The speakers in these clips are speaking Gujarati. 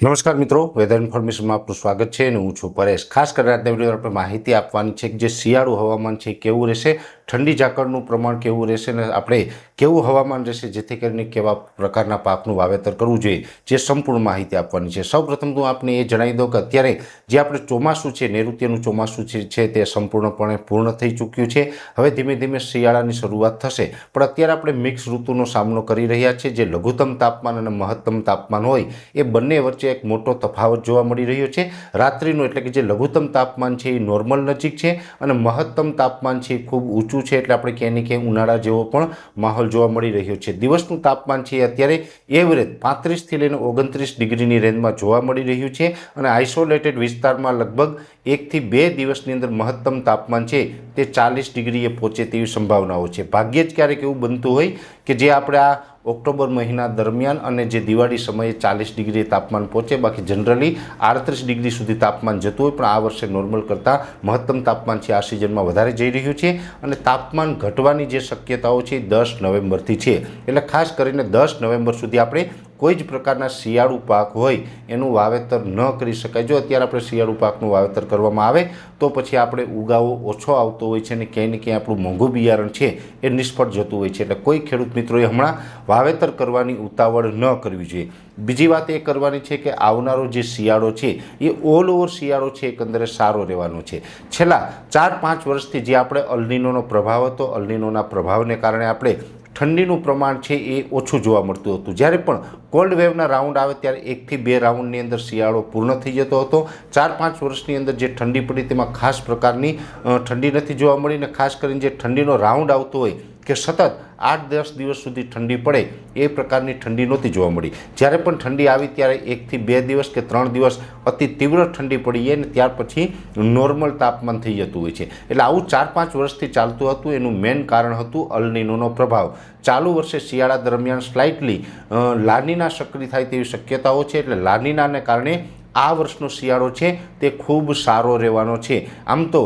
નમસ્કાર મિત્રો વેધર ઇન્ફોર્મેશનમાં આપનું સ્વાગત છે અને હું છું પરેશ. ખાસ કરીને આજના વીડિયો આપણે માહિતી આપવાની છે કે જે શિયાળુ હવામાન છે કેવું રહેશે, ઠંડી ઝાકળનું પ્રમાણ કેવું રહેશે અને આપણે કેવું હવામાન રહેશે, જેથી કરીને કેવા પ્રકારના પાકનું વાવેતર કરવું જોઈએ, જે સંપૂર્ણ માહિતી આપવાની છે. સૌપ્રથમ તો આપને એ જણાવી દઉં કે અત્યારે જે આપણે ચોમાસું છે, નૈઋત્યનું ચોમાસું છે તે સંપૂર્ણપણે પૂર્ણ થઈ ચૂક્યું છે. હવે ધીમે ધીમે શિયાળાની શરૂઆત થશે. પણ અત્યારે આપણે મિક્સ ઋતુનો સામનો કરી રહ્યા છીએ જે લઘુત્તમ તાપમાન અને મહત્તમ તાપમાન હોય, એ બંને વચ્ચે એક મોટો તફાવત જોવા મળી રહ્યો છે. રાત્રિનું એટલે કે જે લઘુત્તમ તાપમાન છે એ નોર્મલ નજીક છે અને મહત્તમ તાપમાન છે એ ખૂબ ઊંચું છે એટલે આપણે ક્યાંય ને ક્યાંય ઉનાળા જેવો પણ માહોલ જોવા મળી રહ્યો છે. દિવસનું તાપમાન છે અત્યારે એવરેજ પાંત્રીસથી લઈને ઓગણત્રીસ ડિગ્રીની રેન્જમાં જોવા મળી રહ્યું છે અને આઇસોલેટેડ વિસ્તારમાં લગભગ એકથી બે દિવસની અંદર મહત્તમ તાપમાન છે તે ચાલીસ ડિગ્રીએ પહોંચે તેવી સંભાવનાઓ છે. ભાગ્યે જ ક્યારેક એવું બનતું હોય કે જે આપણે આ ઓક્ટોબર મહિના દરમિયાન અને જે દિવાળી સમયે ચાલીસ ડિગ્રી તાપમાન પહોંચે, બાકી જનરલી આડત્રીસ ડિગ્રી સુધી તાપમાન જતું હોય, પણ આ વર્ષે નોર્મલ કરતાં મહત્તમ તાપમાન છે આ સિઝનમાં વધારે જઈ રહ્યું છે અને તાપમાન ઘટવાની જે શક્યતાઓ છે દસ નવેમ્બરથી છે. એટલે ખાસ કરીને દસ નવેમ્બર સુધી આપણે કોઈ જ પ્રકારના શિયાળુ પાક હોય એનું વાવેતર ન કરી શકાય. જો અત્યારે આપણે શિયાળુ પાકનું વાવેતર કરવામાં આવે, તો પછી આપણે ઉગાવો ઓછો આવતો હોય છે અને ક્યાંય ને ક્યાંય આપણું મોંઘું બિયારણ છે એ નિષ્ફળ જતું હોય છે. એટલે કોઈ ખેડૂત મિત્રોએ હમણાં વાવેતર કરવાની ઉતાવળ ન કરવી જોઈએ. બીજી વાત એ કરવાની છે કે આવનારો જે શિયાળો છે, એ ઓલ ઓવર શિયાળો છે એકંદરે સારો રહેવાનો છે. છેલ્લા ચાર પાંચ વર્ષથી જે આપણે અલનીનોનો પ્રભાવ હતો, અલનીનોના પ્રભાવને કારણે આપણે ઠંડીનું પ્રમાણ છે એ ઓછું જોવા મળતું હતું. જ્યારે પણ કોલ્ડ વેવના રાઉન્ડ આવે ત્યારે એકથી બે રાઉન્ડની અંદર શિયાળો પૂર્ણ થઈ જતો હતો. ચાર પાંચ વર્ષની અંદર જે ઠંડી પડી તેમાં ખાસ પ્રકારની ઠંડી નથી જોવા મળી ને ખાસ કરીને જે ઠંડીનો રાઉન્ડ આવતો હોય કે સતત આઠ દસ દિવસ સુધી ઠંડી પડે એ પ્રકારની ઠંડી નહોતી જોવા મળી. જ્યારે પણ ઠંડી આવી ત્યારે એકથી બે દિવસ કે ત્રણ દિવસ અતિ તીવ્ર ઠંડી પડી અને ત્યાર પછી નોર્મલ તાપમાન થઈ જતું હોય છે. એટલે આવું ચાર પાંચ વર્ષથી ચાલતું હતું. એનું મેઇન કારણ હતું અલનીનોનો પ્રભાવ. ચાલુ વર્ષે શિયાળા દરમિયાન સ્લાઇટલી લાનીના સક્રિય થાય તેવી શક્યતાઓ છે. એટલે લાનીનાને કારણે આ વર્ષનો શિયાળો છે તે ખૂબ સારો રહેવાનો છે. આમ તો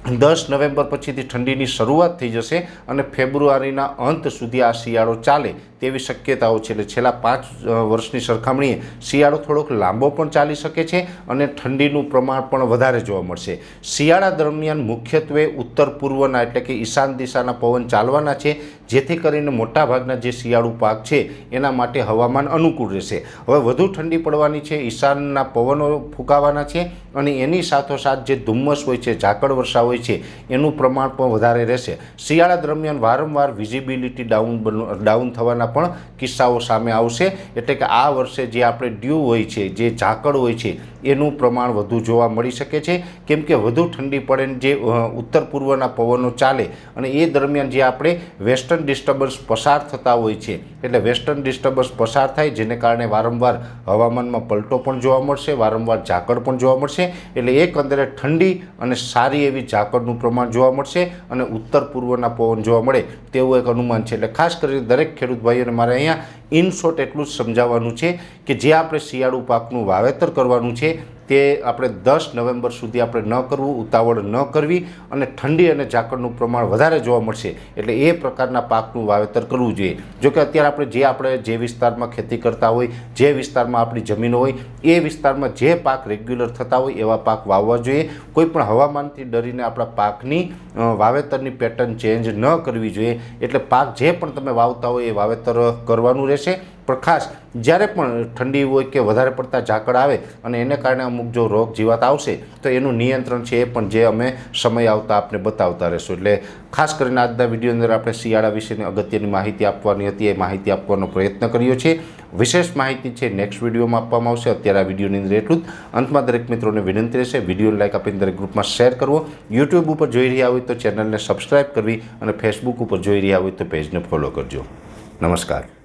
દસ નવેમ્બર પછીથી ઠંડીની શરૂઆત થઈ જશે અને ફેબ્રુઆરીના અંત સુધી આ શિયાળો ચાલે તેવી શક્યતાઓ છે. એટલે છેલ્લા પાંચ વર્ષની સરખામણીએ શિયાળો થોડોક લાંબો પણ ચાલી શકે છે અને ઠંડીનું પ્રમાણ પણ વધારે જોવા મળશે. શિયાળા દરમિયાન મુખ્યત્વે ઉત્તર પૂર્વના એટલે કે ઈશાન દિશાના પવન ચાલવાના છે, જેથી કરીને મોટાભાગના જે શિયાળુ પાક છે એના માટે હવામાન અનુકૂળ રહેશે. હવે વધુ ઠંડી પડવાની છે, ઈશાનના પવનો ફૂંકાવાના છે અને એની સાથોસાથ જે ધુમ્મસ હોય છે, ઝાકળ વર્ષા હોય છે, એનું પ્રમાણ પણ વધારે રહેશે. શિયાળા દરમિયાન વારંવાર વિઝિબિલિટી ડાઉન ડાઉન થવાના પણ કિસ્સાઓ સામે આવશે. એટલે કે આ વર્ષે જે આપણે ડ્યુ હોય છે, જે ઝાકળ હોય છે એનું પ્રમાણ વધુ જોવા મળી શકે છે. કેમ કે વધુ ઠંડી પડે જે ઉત્તર પૂર્વના પવનો ચાલે અને એ દરમિયાન જે આપણે વેસ્ટર્ન ડિસ્ટર્બન્સ પસાર થતા હોય છે, એટલે વેસ્ટર્ન ડિસ્ટર્બન્સ પસાર થાય જેને કારણે વારંવાર હવામાનમાં પલટો પણ જોવા મળશે, વારંવાર ઝાકળ પણ જોવા મળશે, એટલે એકંદરે ઠંડી અને સારી એવી ઝાકળનું પ્રમાણ જોવા મળશે અને ઉત્તર પૂર્વના પવન જોવા મળે તેવું એક અનુમાન છે. એટલે ખાસ કરીને દરેક ખેડૂત ભાઈઓને મારે અહીંયા ઇન શોર્ટ એટલું જ સમજાવવાનું છે કે જે આપણે શિયાળુ પાકનું વાવેતર કરવાનું છે que તે આપણે દસ નવેમ્બર સુધી આપણે ન કરવું, ઉતાવળ ન કરવી અને ઠંડી અને ઝાકળનું પ્રમાણ વધારે જોવા મળશે. એટલે એ પ્રકારના પાકનું વાવેતર કરવું જોઈએ. જો કે અત્યારે આપણે જે આપણે જે વિસ્તારમાં ખેતી કરતા હોય, જે વિસ્તારમાં આપણી જમીનો હોય, એ વિસ્તારમાં જે પાક રેગ્યુલર થતા હોય એવા પાક વાવવા જોઈએ. કોઈ પણ હવામાનથી ડરીને આપણા પાકની વાવેતરની પેટર્ન ચેન્જ ન કરવી જોઈએ. એટલે પાક જે પણ તમે વાવતા હોય એ વાવેતર કરવાનું રહેશે. પણ ખાસ જ્યારે પણ ઠંડી હોય કે વધારે પડતા ઝાકળ આવે અને એને કારણે અમુક જો રોગ જીવાત આવશે, તો એનું નિયંત્રણ છે એ પણ જે અમે સમય આવતા આપને બતાવતા રહેશું. એટલે ખાસ કરીને આજના વીડિયો અંદર આપણે શિયાળા વિશેની અગત્યની માહિતી આપવાની હતી, એ માહિતી આપવાનો પ્રયત્ન કર્યો છે. વિશેષ માહિતી છે નેક્સ્ટ વિડીયોમાં આપવામાં આવશે. અત્યારે આ વિડીયોની અંદર એટલું જ. અંતમાં દરેક મિત્રોને વિનંતી રહેશે, વિડીયોને લાઇક આપીને દરેક ગ્રુપમાં શેર કરવો. યુટ્યુબ ઉપર જોઈ રહ્યા હોય તો ચેનલને સબસ્ક્રાઈબ કરવી અને ફેસબુક ઉપર જોઈ રહ્યા હોય તો પેજને ફોલો કરજો. નમસ્કાર.